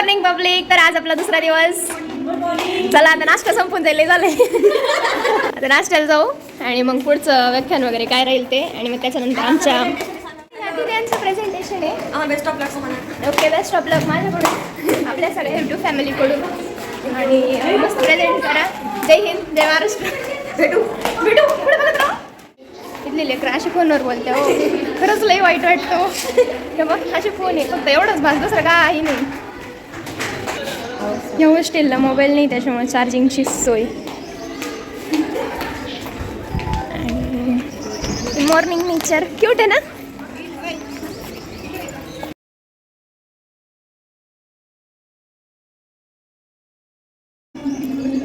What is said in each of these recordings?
Morning public तर आज आपला दुसरा दिवस. चला आता नाश्ता संपून जाईल. झालंय. आता नाश्त्याला जाऊ. आणि मग पुढचं व्याख्यान वगैरे काय राहील ते. आणि मग त्याच्यानंतर आमच्या प्रेझेंटेशन आहे. बेस्ट ऑफ लक तुम्हाला. ओके बेस्ट ऑफ लक माझ्याकडून. आपल्या सगळ्या युट्यूब फॅमिलीकडून आणि मस्त प्रेझेंट करा. जय हिंद जय महाराष्ट्र. भेटू. भेटू. पुढे बघत राहा. इथले लेकरं असे फोनवर बोलते हो. खरंच लई वाईट वाटतो हे. बघ असे फोन आहे. फक्त एवढंच भास दुसरं काही नाही. या हॉस्टेलला मोबाईल नाही त्याच्यामुळे चार्जिंगची सोय. मॉर्निंग नेचर क्यूट आहे ना?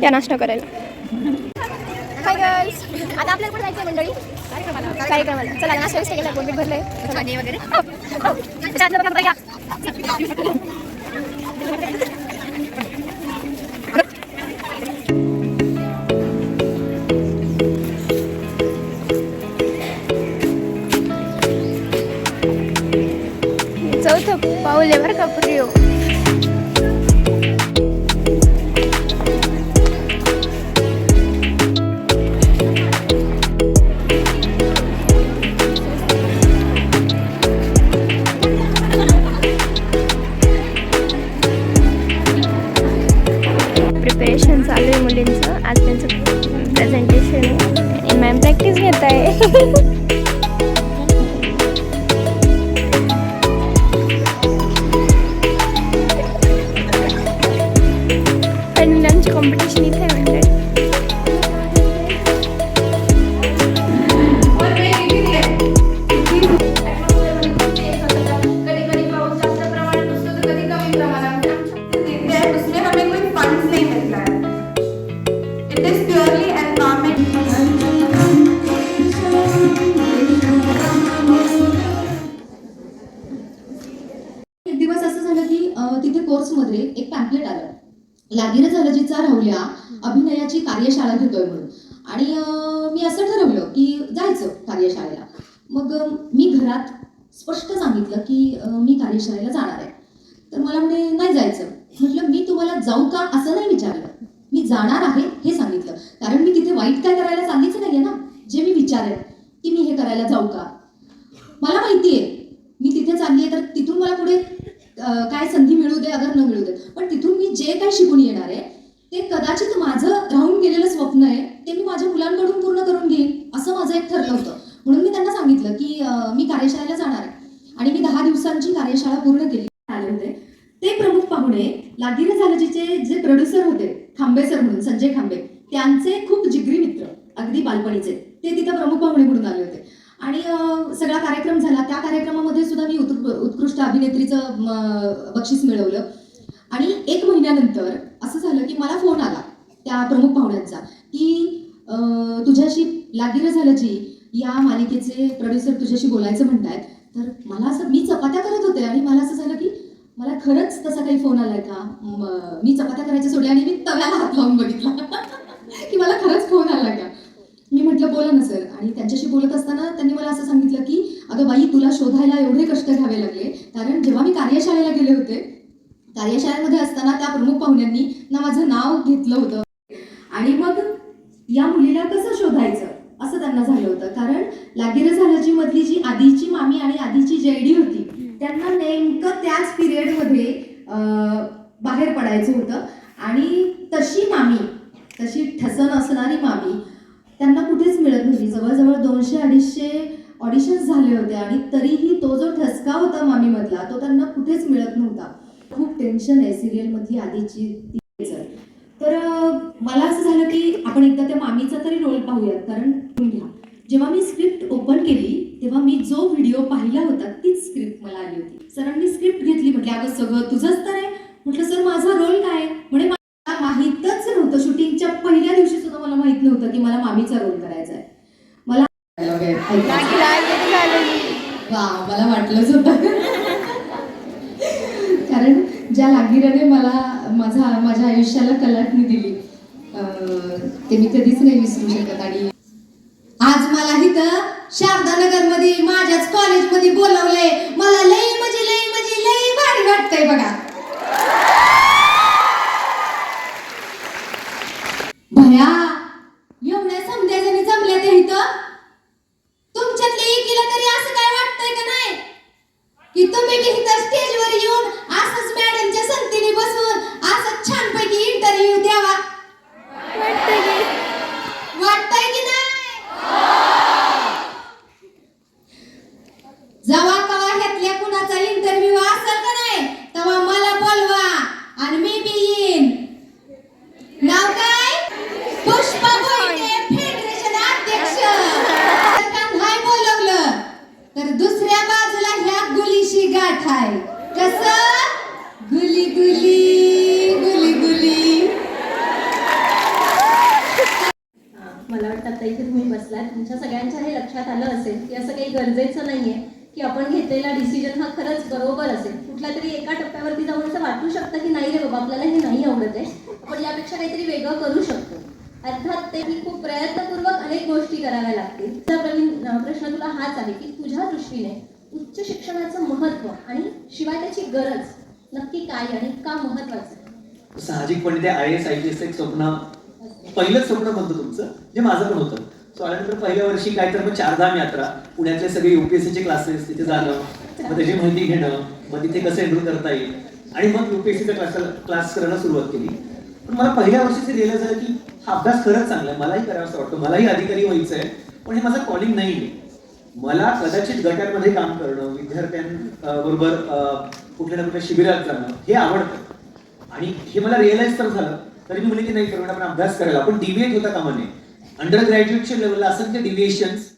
या नाश्ता करायला. हाय गर्ल्स आता आपल्याला कुठे जायचं मंडळी? कार्यक्रमाला. चला नाश्ता केला भरलंय. पाणी वगैरे. चालू आहे मुलींचं. आज त्यांचं प्रेझेंटेशन आहे. मॅम प्रॅक्टिस घेत आहे. आणि कॉम्पिटिशन इथे एक दिवस असं झालं की तिथे कोर्समध्ये एक पॅम्पलेट आलं. लागीर झालजीचा राहुल्या अभिनयाची कार्यशाळा घेतोय म्हणून. आणि मी असं ठरवलं की जायचं कार्यशाळेला. मग मी घरात स्पष्ट सांगितलं की मी कार्यशाळेला जाणार आहे. तर मला म्हणे नाही जायचं. म्हटलं मी तुम्हाला जाऊ का? असं नाही विचारलं. मी जाणार आहे हे सांगितलं. कारण मी तिथे वाईट काय करायला सांगितलं नाहीये ना? जे मी विचारेन की मी हे करायला जाऊ का? मला माहिती आहे. मी तिथे चालली आहे तर तिथून मला पुढे काय संधी मिळू दे अगर न मिळू दे. पण तिथून मी जे काही शिकून येणार आहे ते कदाचित माझं राहून गेलेलं स्वप्न आहे ते मी माझ्या मुलांकडून पूर्ण करून घेईन. असं माझं एक ठरलं होतं म्हणून मी त्यांना सांगितलं की अं, मी कार्यशाळेला जाणार आहे आणि मी दहा दिवसांची कार्यशाळा पूर्ण केली आले होते ते प्रमुख पाहुणे लागिरे झालजीचे जे प्रोड्युसर होते खांबे सर संजय खांबे. त्यांचे खूप जिगरी मित्र अगदी बालपणीचे. ते तिथं प्रमुख पाहुणे म्हणून आले होते. आणि सगळा कार्यक्रम झाला. त्या कार्यक्रमामध्ये सुद्धा मी उत्कृष्ट अभिनेत्रीचं बक्षीस मिळवलं. आणि एक महिन्यानंतर असं झालं की मला फोन आला त्या प्रमुख पाहुण्यांचा की तुझ्याशी लागिरं झालं जी या मालिकेचे प्रोड्युसर तुझ्याशी बोलायचं म्हणतायत. तर मला असं मी चपात्या करत होते आणि मला असं झालं की मला खरंच तसा काही फोन आलाय का? मी चपात्या करायच्या सोडल्या आणि मी तव्याला हात लावून बघितला. की मला खरंच फोन आला का? मी म्हटलं बोला ना सर आणि त्यांच्याशी बोलत असताना त्यांनी मला असं सांगितलं की अगं बाई तुला शोधायला एवढे कष्ट घ्यावे लागले. कारण जेव्हा मी कार्यशाळेला गेले होते कार्यशाळेमध्ये असताना त्या प्रमुख पाहुण्यांनी ना माझं नाव घेतलं होतं. आणि मग या मुलीला कसं शोधायचं? असं त्यांना झालं होतं. कारण लागिरं झाल्याची मधली जी आधीची मामी आणि आधीची जेडी होती त्यांना नेमकं त्याच पिरियडमध्ये बाहेर पडायचं होतं. आणि तशी मामी तशी ठसन असणारी मामी त्यांना कुठेच मिळत नव्हती. जवळजवळ दोनशे अडीचशे ऑडिशन्स झाले होते आणि तरीही तो जो ठसका होता मामीमधला तो त्यांना कुठेच मिळत नव्हता. खूप टेन्शन आहे सिरियलमधली आधीची ती जर. तर मला असं झालं की आपण एकदा त्या मामीचा तरी रोल पाहूयात कारण तुम्ही घ्या. जेव्हा मी स्क्रिप्ट ओपन केली तेव्हा मी जो व्हिडिओ पाहिला होता तीच स्क्रिप्ट मला आली होती. सरांनी स्क्रिप्ट घेतली म्हटली अगं सगळं तुझंच तर आहे. म्हटलं सर माझा रोल काय आहे?" म्हणे मला माहीतच नव्हतं. शूटिंगच्या पहिल्या दिवशी सुद्धा मला माहीत नव्हतं की मला मामीचा रोल करायचा आहे. मला लागी लागी झालं वा मला वाटलंच होतं कारण ज्या लागिराने मला माझा माझ्या आयुष्याला कलाटणी दिली ते मी कधीच नाही विसरू शकत. आणि आज मला इथं शारदानगरमध्ये माझ्याच कॉलेजमध्ये बोलवलंय. मला लई म्हणजे लई म्हणजे लई भारी वाटतंय बघा. भया गाठ आहे कस? गुली गुली गुली गुली. मला वाटतं आता इथे तुम्ही बसला तुमच्या सगळ्यांच्या हे लक्षात आलं असेल की असं काही गरजेचं नाहीये की आपण घेतलेला डिसिजन हा खरंच बरोबर असेल. कुठल्या तरी एका टप्प्यावरती जाऊन असं वाटू शकतं की नाही रे बाबा आपल्याला हे नाही आवडत आहे. आपण यापेक्षा काहीतरी वेगळं करू शकतो. अर्थात ते मी खूप प्रयत्नपूर्वक अनेक गोष्टी कराव्या लागतील. प्रवीण प्रश्न तुला हाच आहे की तुझ्या दृष्टीने उच्च शिक्षणाचं महत्त्व आणि शिवाय त्याची गरज नक्की काय आणि का महत्वाचं? आहे साहजिकपणे ते I S I P S एक स्वप्न पहिलंच स्वप्न बनतं तुमचं? जे माझं पण होतं. सो आल्यानंतर पहिल्या वर्षी काय तर मग चारधाम यात्रा पुण्यातले सगळे युपीएससीचे क्लासेस तिथे जाणं मग त्याची माहिती घेणं मग तिथे कसं एनरोल करता येईल. आणि मग युपीएससीचा क्लास क्लास करायला सुरुवात केली. पण मला पहिल्या वर्षीच रिअलाइज झालं की हा अभ्यास खरंच चांगला आहे मलाही करावा असं वाटतं मलाही अधिकारी व्हायचं आहे पण हे माझं कॉलिंग नाही आहे मला कदाचित गटांमध्ये काम करणं विद्यार्थ्यांबरोबर कुठल्या ना कुठल्या शिबिरात जाणं हे आवडतं. आणि हे मला रिअलाइज तर झालं तरी मी म्हणले की नाही करून आपण अभ्यास करायला आपण डिव्हिएट होता कामा नये. अंडर ग्रॅज्युएटच्या लेवलला असंख्य डिव्हिएशन्स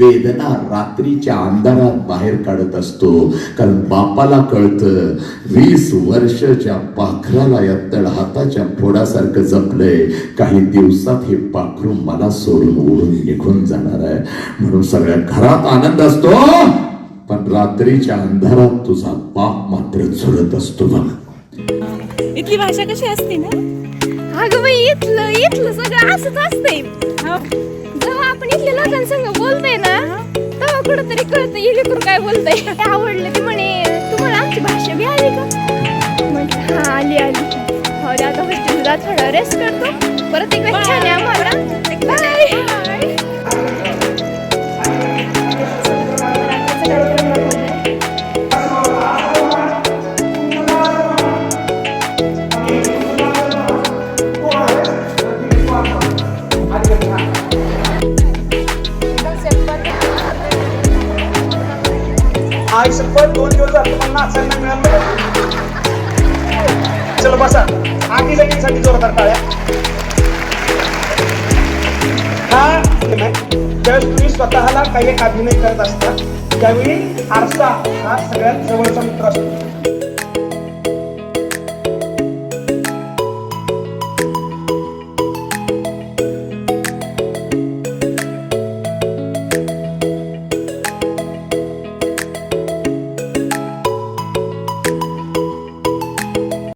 वेदना रात्रीच्या अंधारात बाहेर काढत असतो. कारण बापाला कळतं वीस वर्षाच्या पाखराला या तळहाताच्या फोडासारखं जपलंय. काही दिवसात हे पाखरू मला सोडून उडून निघून जाणार आहे. म्हणून सगळ्या घरात आनंद असतो. पण रात्रीच्या अंधारात तुझा बाप मात्र झुरत असतो बघ इथली भाषा कशी असते ना? अगं बाई इथलं इथलं सगळं असंच असतंय. जेव्हा आपण इथल्या लोकांसंग बोलतोय ना तेव्हा कुठंतरी कळतं इलेकून काय बोलतंय. ते आवडलं ते म्हणे तुम्हाला आमची भाषा बी आली का? म्हटलं हा आली आली. हो आता हॉस्टेलला थोडा रेस्ट करतो. परत एकदा छान आहे आम्हाला. बाय. आई शपथ दोन दिवस झाले पण नाचायला नाही मिळालं चलो बसा. आधी लगीनसाठी जोरदार टाळ्या. हा ज्यावेळेस तुम्ही स्वतःला काही एक अभिनय करत असता त्यावेळी आरसा हा सगळ्यात जवळचा मित्र असतो.